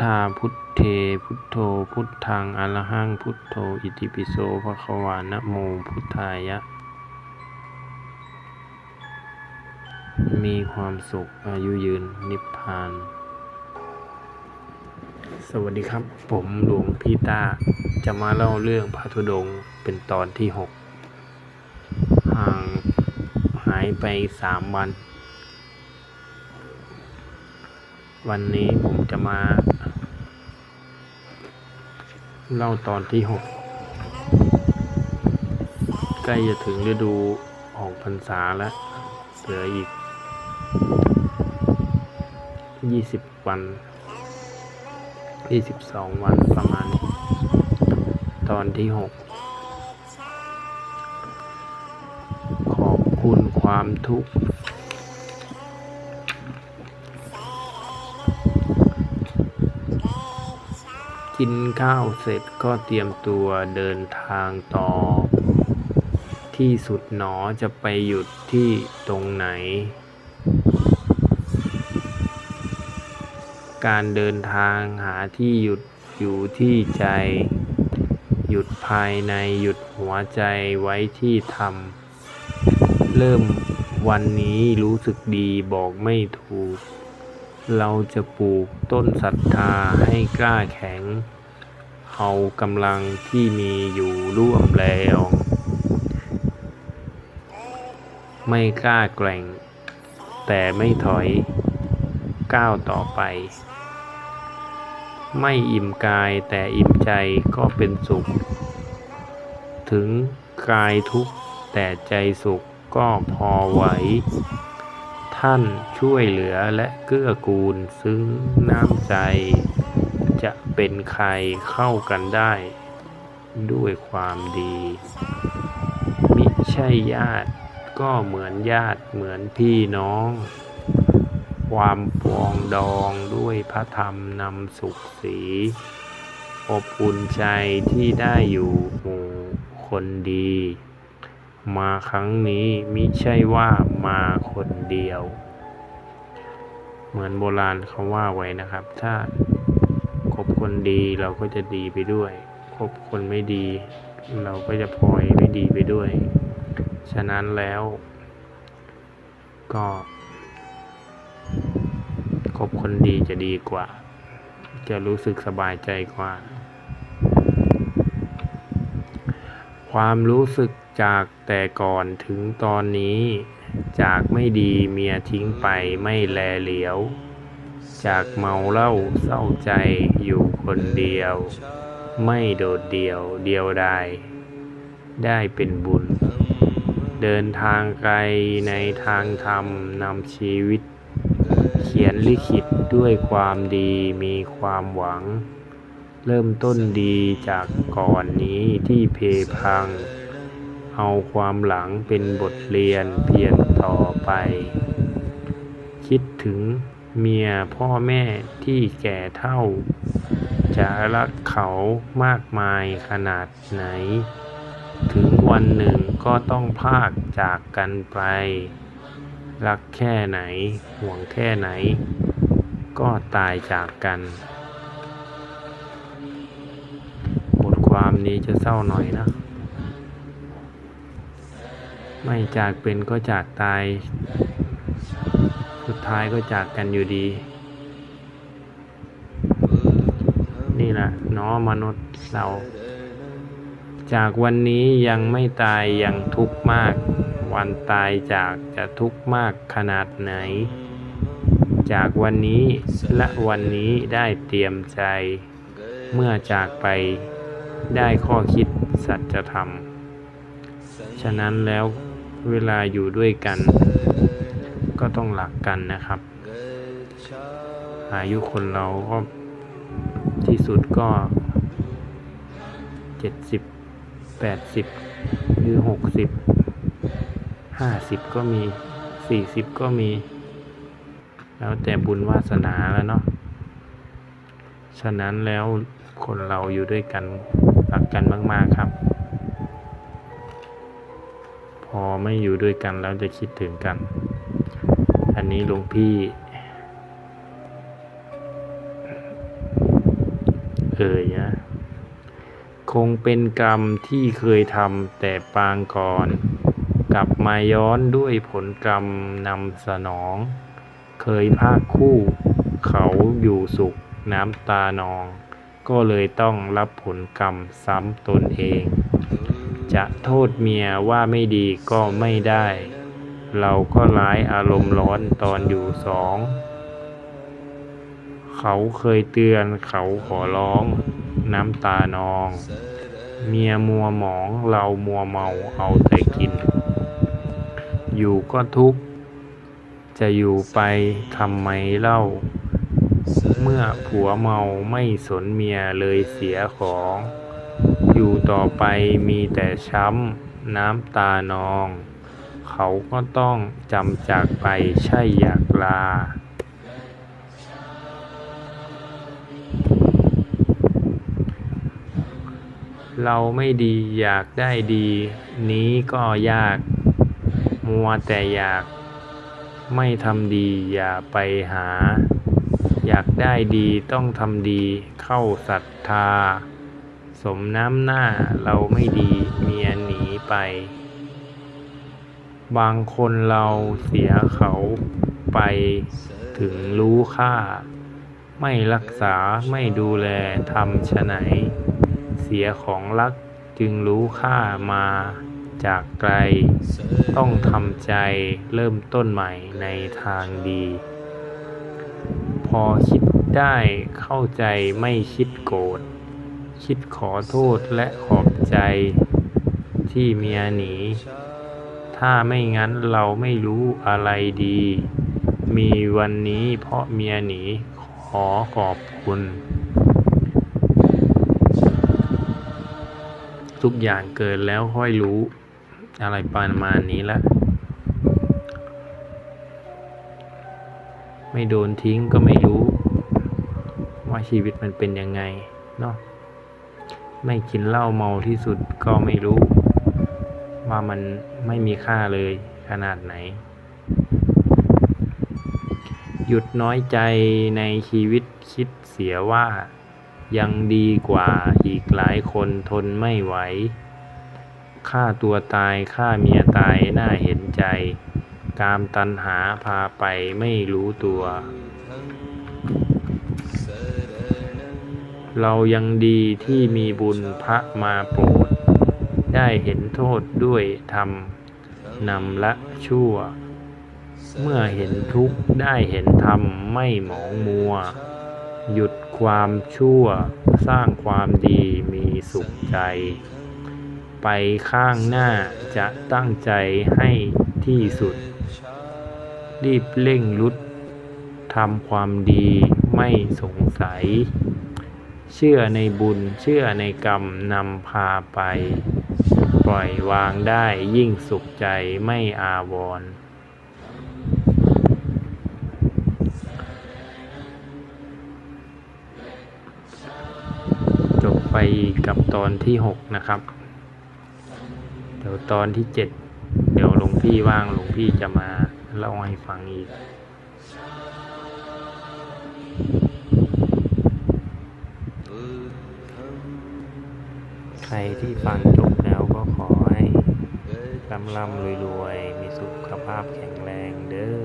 ธาพุทเท พุทโธ พุทธังอรหัง พุทโธ อิติปิโสภะคะวานะโม พุทธายะ มีความสุขอายุยืนนิพพาน สวัสดีครับ ผมหลวงพี่ตา จะมาเล่าเรื่องพระธุดงค์เป็นตอนที่หกห่างหายไปสามวัน วันนี้ผมจะมา เล่าตอนที่หกใกล้จะถึงฤดูออกพรรษาแล้วเหลืออีกยี่สิบวันยี่สิบสองวันประมาณ ตอนที่หกขอบคุณความทุกข์ กินข้าวเสร็จก็เตรียมตัวเดินทางต่อ ที่สุดหนอจะไปหยุดที่ตรงไหน การเดินทางหาที่หยุดอยู่ที่ใจ หยุดภายในหยุดหัวใจไว้ที่ธรรมเริ่มวันนี้รู้สึกดีบอกไม่ถูก เราจะปลูกต้นศรัทธาให้กล้าแข็ง เอากำลังที่มีอยู่ร่วมแรงไม่กล้าแกร่ง แต่ไม่ถอย ก้าวต่อไป ไม่อิ่มกายแต่อิ่มใจก็เป็นสุข ถึงกายทุกข์แต่ใจสุขก็พอไหว ท่านช่วยเหลือและเกื้อกูล ซึ้งน้ำใจ จะเป็นใครเข้ากันได้ ด้วยความดี มิใช่ญาติก็เหมือนญาติเหมือนพี่น้อง ความปวองดองด้วยพระธรรมนำสุขสีอบอุ่นใจที่ได้อยู่หมู่คนดี มาครั้งนี้มิใช่ว่ามาคนเดียว เหมือนโบราณเขาว่าไว้นะครับ ถ้า บคนดีเราก็จะดีไปด้วย คบคนไม่ดี เราก็จะพลอยไม่ดีไปด้วย ฉะนั้นแล้ว ก็คบคนดีจะดีกว่า จะรู้สึกสบายใจกว่า ความรู้สึกจากแต่ก่อนถึงตอนนี้ จากไม่ดีเมียทิ้งไปไม่แลเหลียว จากเมาเหล้าเศร้าใจอยู่คนเดียว ไม่โดดเดี่ยวเดียวดายได้เป็นบุญ เดินทางไกลในทางธรรมนำชีวิต เขียนลิขิตด้วยความดีมีความหวัง เริ่มต้นดีจากก่อนนี้ที่เพพัง เอาความหลังเป็นบทเรียนเพียรต่อไป คิดถึง เมียพ่อแม่ที่แก่เท่า จะรักเขามากมายขนาดไหน ถึงวันหนึ่งก็ต้องพากจากกันไป รักแค่ไหน ห่วงแค่ไหน ก็ตายจากกัน บทความนี้จะเศร้าหน่อยนะ ไม่จากเป็นก็จากตาย สุดท้ายก็จากกันอยู่ดี นี่แหละน้อมนุษย์เราจากวันนี้ยังไม่ตายยังทุกข์มาก วันตายจากจะทุกข์มากขนาดไหน จากวันนี้และวันนี้ได้เตรียมใจ เมื่อจากไปได้ข้อคิดสัจธรรม ฉะนั้นแล้วเวลาอยู่ด้วยกัน ก็ต้องหลักกันนะครับ อายุคนเราก็ที่สุดก็เจ็ดสิบแปดสิบหรือหกสิบห้าสิบก็มีสี่สิบก็มี แล้วแต่บุญวาสนาแล้วเนาะฉะนั้นแล้วคนเราอยู่ด้วยกันรักกันมาก ๆครับ พอไม่อยู่ด้วยกันแล้วจะคิดถึงกัน อันนี้หลวงพี่ เอ่ยนะคงเป็นกรรมที่เคยทำแต่ปางก่อน กลับมาย้อนด้วยผลกรรมนำสนอง เคยภาคคู่ เขาอยู่สุขน้ำตานอง ก็เลยต้องรับผลกรรมซ้ำตนเอง จะโทษเมียว่าไม่ดีก็ไม่ได้ เราก็ร้ายอารมณ์ร้อนตอนอยู่สอง เขาเคยเตือนเขาขอร้อง น้ำตานอง เมียมัวหมองเรามัวเมาเอาแต่กิน อยู่ก็ทุกข์ จะอยู่ไปทำไมเล่า เมื่อผัวเมาไม่สนเมียเลยเสียของ อยู่ต่อไปมีแต่ช้ำน้ำตานอง เขาก็ต้องจำจากไปใช่อยากลาเราไม่ดีอยากได้ดี นี้ก็ยาก มัวแต่อยาก ไม่ทำดีอย่าไปหา อยากได้ดีต้องทำดีเข้าศรัทธา สมน้ำหน้าเราไม่ดีเมียหนีไป บางคนเราเสียเขาไปถึงรู้ค่า ไม่รักษาไม่ดูแลทำชไหน เสียของรักจึงรู้ค่ามาจากไกล ต้องทำใจเริ่มต้นใหม่ในทางดี พอคิดได้เข้าใจไม่คิดโกรธคิดขอโทษและขอบใจที่เมียหนี ถ้าไม่งั้นเราไม่รู้อะไรดี มีวันนี้เพราะเมียหนี ขอขอบคุณ ทุกอย่างเกิดแล้วค่อยรู้ อะไรประมาณนี้ละ ไม่โดนทิ้งก็ไม่รู้ ว่าชีวิตมันเป็นยังไงเนาะไม่กินเหล้าเมาที่สุดก็ไม่รู้ ว่ามันไม่มีค่าเลยขนาดไหน หยุดน้อยใจในชีวิตคิดเสียว่ายังดีกว่าอีกหลายคนทนไม่ไหวฆ่าตัวตายฆ่าเมียตายน่าเห็นใจกามตันหาพาไปไม่รู้ตัว เรายังดีที่มีบุญพระมาโปรด ได้เห็นโทษด้วยธรรมนำละชั่ว เมื่อเห็นทุกข์ได้เห็นธรรมไม่หมองมัว หยุดความชั่ว สร้างความดีมีสุขใจ ไปข้างหน้าจะตั้งใจให้ที่สุด รีบเร่งรุดทำความดีไม่สงสัย เชื่อในบุญเชื่อในกรรมนำพาไปป ล่อยวางได้ยิ่งสุขใจไม่อาวรจบไปกับตอนที่หกนะครับ เดี๋ยวตอนที่เจ็ดเดี๋ยวหลวงพี่ว่างหลวงพี่จะมาเล่าให้ฟังอีกใครที่ฟังจบแล้วก็ขอให้ ร่ำร่ำรวยรวยมีสุขภาพแข็งแรงเด้อ